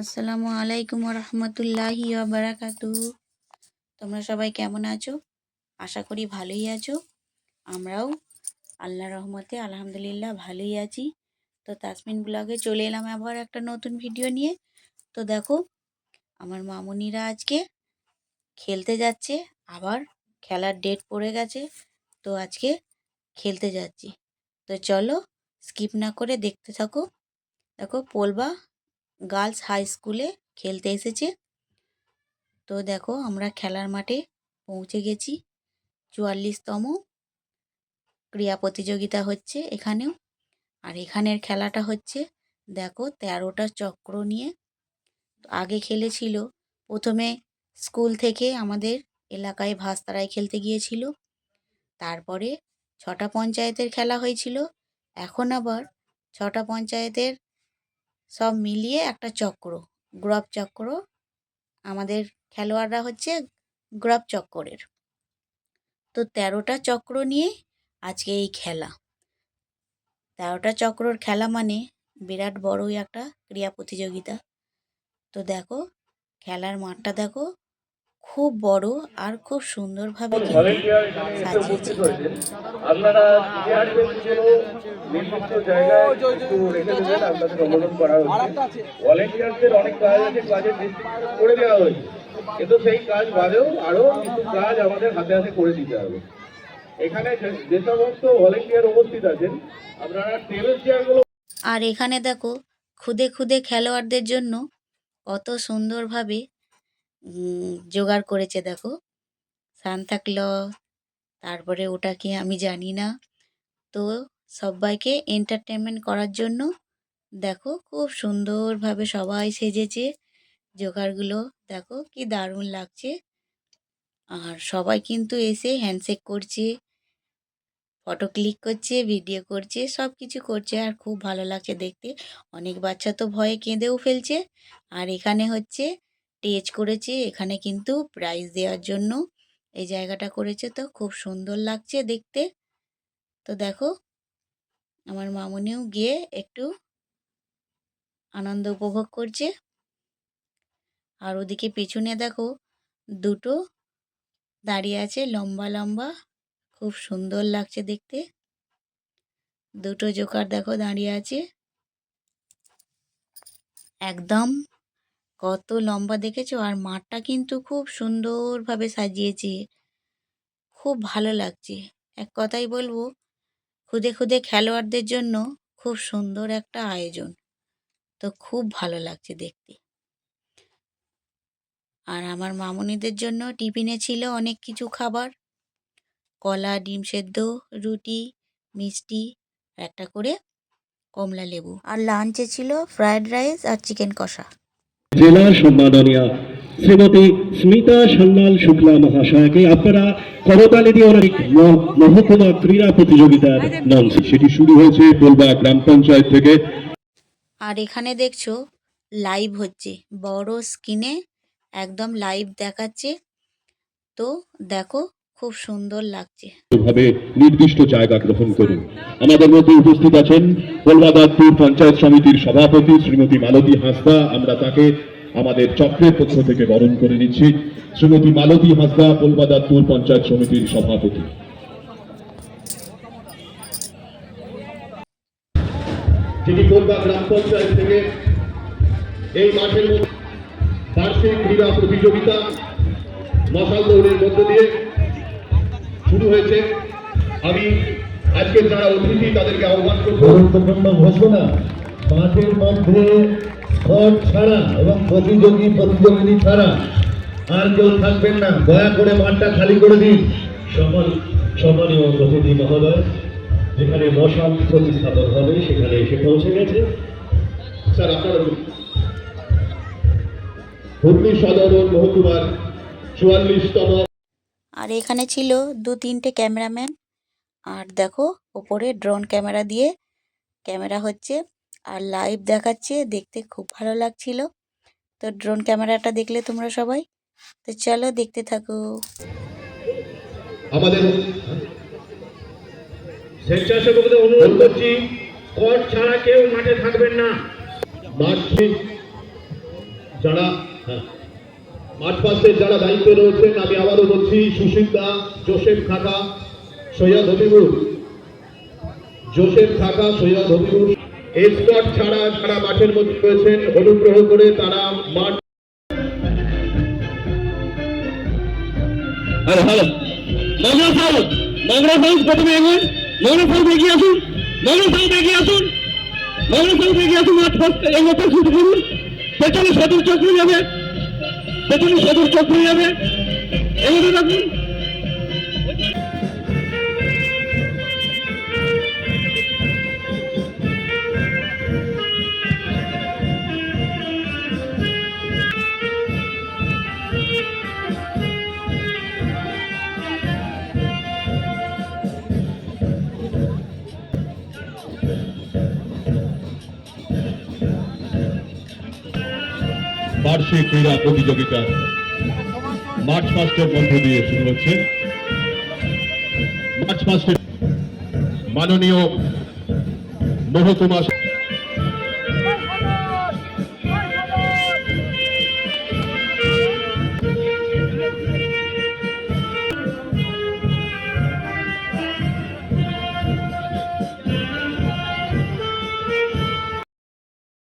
আসসালামু আলাইকুম রহমতুল্লাহি বারাকাতু তোমরা সবাই কেমন আছো? আশা করি ভালোই আছো। আমরাও আল্লাহ রহমতে আলহামদুলিল্লাহ ভালোই আছি। তো তাসমিন ব্লগে চলে এলাম আবার একটা নতুন ভিডিও নিয়ে। তো দেখো, আমার মামুনিরা আজকে খেলতে যাচ্ছে, আবার খেলার ডেট পড়ে গেছে। তো আজকে খেলতে যাচ্ছি। তো চলো স্কিপ না করে দেখতে থাকো। দেখো পোলবা গার্লস হাই স্কুলে খেলতে এসেছে। তো দেখো আমরা খেলার মাঠে পৌঁছে গেছি। চুয়াল্লিশতম ক্রীড়া প্রতিযোগিতা হচ্ছে এখানেও। আর এখানের খেলাটা হচ্ছে দেখো তেরোটা চক্র নিয়ে। আগে খেলেছিল। প্রথমে স্কুল থেকে আমাদের এলাকায় ভাস্তারায় খেলতে গিয়েছিল। তারপরে ছটা পঞ্চায়েতের খেলা হয়েছিল। এখন আবার ছটা পঞ্চায়েতের সব মিলিয়ে একটা চক্র গ্রব চক্র। আমাদের খেলোয়াড়রা হচ্ছে গ্রব চক্করের। তো তেরোটা চক্র নিয়ে আজকে এই খেলা। তেরোটা চক্রর খেলা মানে বিরাট বড়ই একটা ক্রীড়া প্রতিযোগিতা। তো দেখো, খেলার মাঠটা দেখো খুব বড় আর খুব সুন্দরভাবে সাজিয়েছে আপনারা ভলেন্টিয়ারদের অনেক কাজ আছে কাজের করে দেওয়া হয়েছে। কিন্তু সেই কাজ বাদেও আরও কিছু কাজ আমাদের হাতে হাতে করে দিতে হবে। এখানে যে- সমস্ত ভলেন্টিয়ার উপস্থিত আছেন আপনারা টেবিল চেয়ারগুলো আর এখানে দেখো খুদে খুদে খেলোয়াড়দের জন্য কত সুন্দরভাবে জোগাড় করেছে, দেখো। সান্তাক্ল তারপরে ওটা কি আমি জানি না। তো সবাইকে এন্টারটেনমেন্ট করার জন্য, দেখো, খুব সুন্দরভাবে সবাই সেজেছে জোগাড়গুলো। দেখো, কি দারুণ লাগছে। আর সবাই কিন্তু এসে হ্যান্ডশেক করছে ফটো ক্লিক করছে ভিডিও করছে সব কিছু করছে। আর খুব ভালো লাগছে দেখতে। অনেক বাচ্চা তো ভয়ে কেঁদেও ফেলছে। আর এখানে হচ্ছে টেজ করেছে, এখানে কিন্তু প্রাইজ দেওয়ার জন্য এই জায়গাটা করেছে তো, খুব সুন্দর লাগছে দেখতে। তো দেখো, আমার মামুনিও গিয়ে একটু আনন্দ উপভোগ করছে। আর ওদিকে পিছনে দেখো, দুটো দাঁড়িয়ে আছে লম্বা লম্বা, খুব সুন্দর লাগছে দেখতে। দুটো জোকার দেখো দাঁড়িয়ে আছে। একদম কত লম্বা দেখেছ? আর মাঠটা কিন্তু খুব সুন্দরভাবে সাজিয়েছে। খুব ভালো লাগছে। এক কথাই বলব, খুদে খুদে খেলোয়াড়দের জন্য খুব সুন্দর একটা আয়োজন। তো খুব ভালো লাগছে দেখতে। আর আমার মামুনিদের জন্য টিফিনে ছিল অনেক কিছু খাবার। কলা, ডিম সেদ্ধ, রুটি, মিষ্টি একটা করে কমলা লেবু। আর লাঞ্চে ছিল ফ্রায়েড রাইস আর চিকেন কষা। জেলা সম্মাননীয় শ্রীমতী স্মিতা সান্যাল শুক্লা মহাশয়কে আপনারা করতালি দিয়ে অনেক মহকুমা ক্রীড়া প্রতিযোগিতার নাম সেটি শুরু হয়েছে পোলবা গ্রাম পঞ্চায়েত থেকে। আর এখানে দেখছ লাইভ হচ্ছে। বড় স্ক্রিনে একদম লাইভ দেখাচ্ছে। তো দেখো খুব সুন্দর লাগছে। ভাবে নির্দিষ্ট জায়গা গ্রহণ করুন। আমাদের মধ্যে উপস্থিত আছেন পোলবাদারপুর পঞ্চায়েত সমিতির সভাপতি শ্রীমতী মালতী হাসদা। আমরা তাকে আমাদের চক্রের পক্ষ থেকে বরণ করে নিচ্ছি। শ্রীমতী মালতী হাসদা পোলবাদারপুর পঞ্চায়েত সমিতির সভাপতি। যিনি কোলবা গ্রাম পঞ্চায়েত থেকে এই মাঠের মধ্যে বার্ষিক ক্রীড়া প্রতিযোগিতা মশাল দৌড়ের মধ্য দিয়ে শুরু হয়েছে। আমি আজকে যারা অতিথি তাদেরকে আহ্বান করব। ঘোষণা মাঠের মধ্যে ছাড়া এবং প্রতিযোগী প্রতিযোগিনী ছাড়া আর কেউ থাকবেন না। দয়া করে মাঠটা খালি করে দিন। সম্মান সম্মানীয় প্রতিনিধি মহোদয় যেখানে মশাল প্রতিস্থাপন হবে সেখানে এসে পৌঁছে গেছে। স্যার আপনারা। হুগলি সদর মহকুমার চুয়াল্লিশতম আর এখানে ছিল দু তিনটে ক্যামেরাম্যান। আর দেখো ওপরে ড্রোন ক্যামেরা দিয়ে ক্যামেরা হচ্ছে। আর লাইভ দেখাচ্ছে দেখতে খুব ভালো লাগছিল। তো ড্রোন ক্যামেরাটা দেখলে তোমরা সবাই। তো চলো দেখতে থাকো। আমাদের স্বেচ্ছাসেবকদের অনুরোধ করছি ছাড়া কেউ মাঠে থাকবেন না। মাঠ যারা হ্যাঁ, মাঠ পাশের যারা দায়িত্বে রয়েছেন, আমি আবারও বলছি Sushil da Joseph Khaka Syed Habibur Joseph Khaka Syed Habibur Scott ছাড়া যারা মাঠের মধ্যে রয়েছেন, অনুগ্রহ করে তারা মাঠ হ্যালো হ্যালো মংলা সাউথ প্রথমে মাঠ এগোতে শুরু করুন। পেছনে সদর চক্র যাবে। পেছনে সদর চক্র যাবে। এগোতে বার্ষিক ক্রীড়া প্রতিযোগিতা মার্চ মাসের মধ্য দিয়ে শুরু হচ্ছে। মার্চ মাসের মাননীয় মহকুমা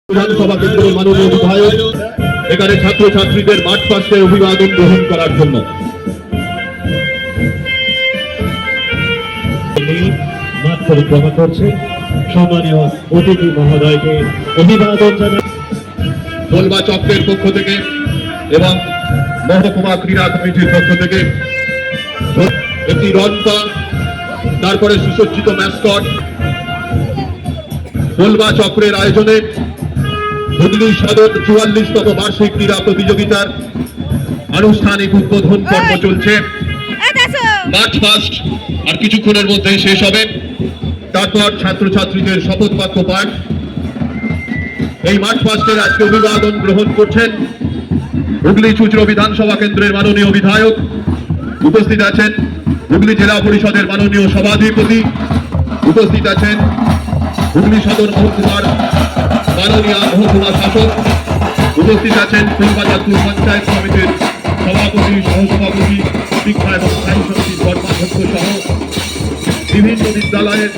বিধানসভা কেন্দ্রের মাননীয় বিধায়ক এখানে ছাত্রছাত্রীদের মাঠ পাশে অভিবাদন গ্রহণ করার জন্য। মাঠ পরিক্রমা করছে। সম্মানীয় অতিথি মহোদয়কে অভিবাদন দোলবা চক্রের পক্ষ থেকে এবং মহকুমা ক্রীড়া কমিটির পক্ষ থেকে। একটি রনপা তারপরে সুসজ্জিত ম্যাসকট দোলবা চক্রের আয়োজনে হুগলি সদর চুয়াল্লিশতম বার্ষিক ক্রীড়া প্রতিযোগিতার আনুষ্ঠানিক উদ্বোধন পর্ব চলছে। মার্চ ফার্স্ট আর কিছুক্ষণের মধ্যে শেষ হবে। তারপর ছাত্রছাত্রীদের শপথ বাক্য পাঠ। এই মার্চ ফার্স্টের আজকে অভিবাদন গ্রহণ করছেন হুগলি চুচড়ো বিধানসভা কেন্দ্রের মাননীয় বিধায়ক। উপস্থিত আছেন হুগলি জেলা পরিষদের মাননীয় সভাধিপতি। উপস্থিত আছেন হুগলি সদর মহকুমার মাননীয় মহকুমা শাসক উপস্থিত আছেন কলকাতা টু পঞ্চায়েত সমিতির সভাপতি, সহসভাপতি, শিক্ষা এবং স্থায়ী সমিতির কর্মাধ্যক্ষ সহ বিভিন্ন বিদ্যালয়ের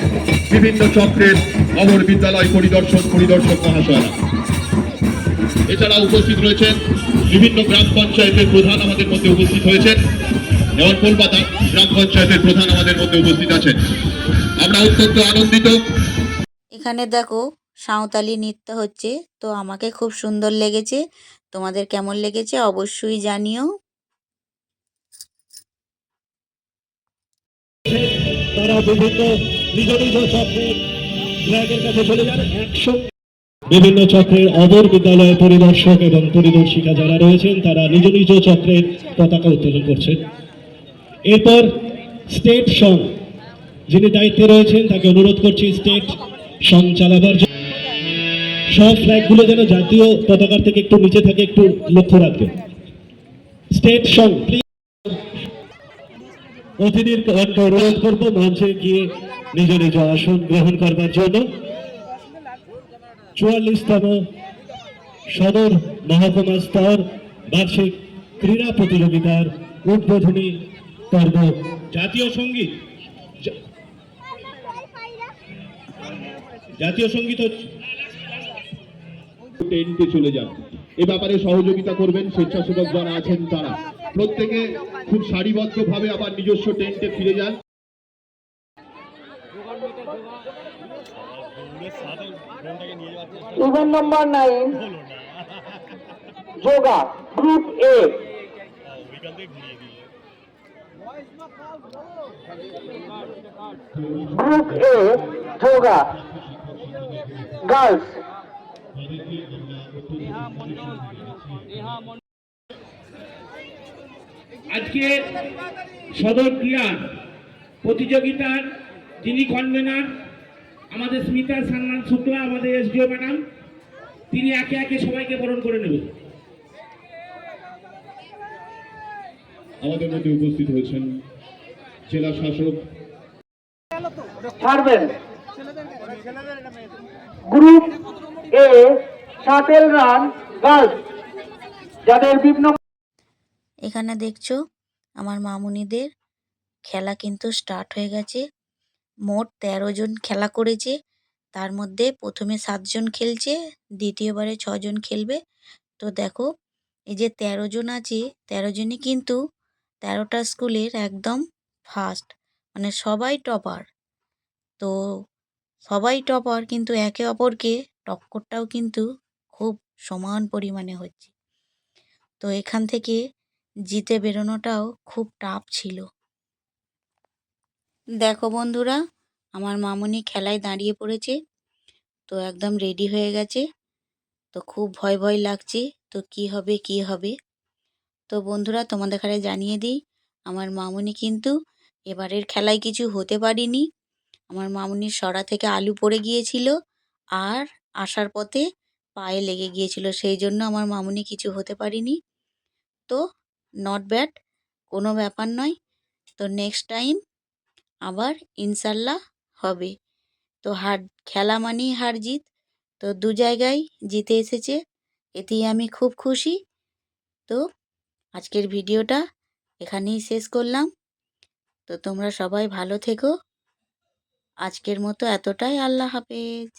বিভিন্ন চক্রের অমর বিদ্যালয় পরিদর্শক পরিদর্শক মহাশয়রা। এছাড়া উপস্থিত রয়েছেন বিভিন্ন গ্রাম পঞ্চায়েতের প্রধান আমাদের মধ্যে উপস্থিত হয়েছেন। যেমন কলকাতা গ্রাম পঞ্চায়েতের প্রধান আমাদের মধ্যে উপস্থিত আছেন। আমরা অত্যন্ত আনন্দিত। এখানে দেখো সাঁওতালি নৃত্য হচ্ছে। তো আমাকে খুব সুন্দর লেগেছে। তোমাদের কেমন লেগেছে অবশ্যই জানিও। তারা বিভিন্ন চক্রের বিভিন্ন চক্রের অবর বিদ্যালয় পরিদর্শক এবং পরিদর্শিকা যারা রয়েছেন, তারা নিজ নিজ চক্রের পতাকা উত্তোলন করছেন। এরপর স্টেট সং, যিনি দায়িত্বে রয়েছেন, তাকে অনুরোধ করছি স্টেট সং চালাবার জন্য। সব ফ্ল্যাগগুলো যেন জাতীয় পতাকার থেকে একটু নিচে থাকে, একটু লক্ষ্য রাখবেন। স্টেট সং অতিথির অনুরোধ করব, মঞ্চে গিয়ে নিজ নিজ আসন গ্রহণ করবার জন্য। চুয়াল্লিশতম সদর মহকুমা স্তর বার্ষিক ক্রীড়া প্রতিযোগিতার উদ্বোধনী পর্ব। জাতীয় সংগীত। জাতীয় সংগীত টেন্টে চলে যান। এ ব্যাপারে সহযোগিতা করবেন স্বেচ্ছাসেবক যারা আছেন তারা। প্রত্যেকে খুব সারিবদ্ধ ভাবে আবার নিজস্ব টেন্টে ফিরে যান। Event number nine, Yoga, Group A. Group A, Yoga, Girls. আজকে সদর ক্রীড়া প্রতিযোগিতার যিনি কনভেনার আমাদের স্মিতা সান্নান শুক্লা আমাদের এসডিও ম্যাডাম তিনি একে একে সবাইকে বরণ করে নেবেন। আমাদের মধ্যে উপস্থিত হয়েছেন জেলা শাসক। গ্রুপ এ রান গার্লস, যাদের বিভিন্ন এখানে দেখছ, আমার মামুনিদের খেলা কিন্তু স্টার্ট হয়ে গেছে। মোট তেরো জন খেলা করেছে। তার মধ্যে প্রথমে সাতজন খেলছে, দ্বিতীয়বারে ছজন খেলবে। তো দেখো, এই যে তেরো জন আছে, তেরো জনই কিন্তু তেরোটা স্কুলের একদম ফার্স্ট মানে সবাই টপার তো সবাই টপার কিন্তু একে অপরকে টক্করটাও কিন্তু খুব সমান পরিমাণে হচ্ছে। তো এখান থেকে জিতে বেরোনোটাও খুব টাফ ছিল। দেখো বন্ধুরা, আমার মামুনি খেলায় দাঁড়িয়ে পড়েছে, তো একদম রেডি হয়ে গেছে। তো খুব ভয় ভয় লাগছে, তো কি হবে কি হবে? তো বন্ধুরা, তোমাদের কাছে জানিয়ে দিই, আমার মামুনি কিন্তু এবারের খেলায় কিছু হতে পারিনি। আমার মামুনির সরা থেকে আলু পড়ে গিয়েছিল, আর আসার পথে পায়ে লেগে গিয়েছিল। সেই জন্য আমার মামুনি কিছু হতে পারিনি। তো নট ব্যাড কোনো ব্যাপার নয়। তো নেক্সট টাইম আবার ইনশাল্লাহ হবে। তো হার, খেলা মানেই হার জিত। তো দু জায়গায় জিতে এসেছে, এতেই আমি খুব খুশি। তো আজকের ভিডিওটা এখানেই শেষ করলাম। তো তোমরা সবাই ভালো থেকো। আজকের মতো এতটাই। আল্লাহ হাফেজ।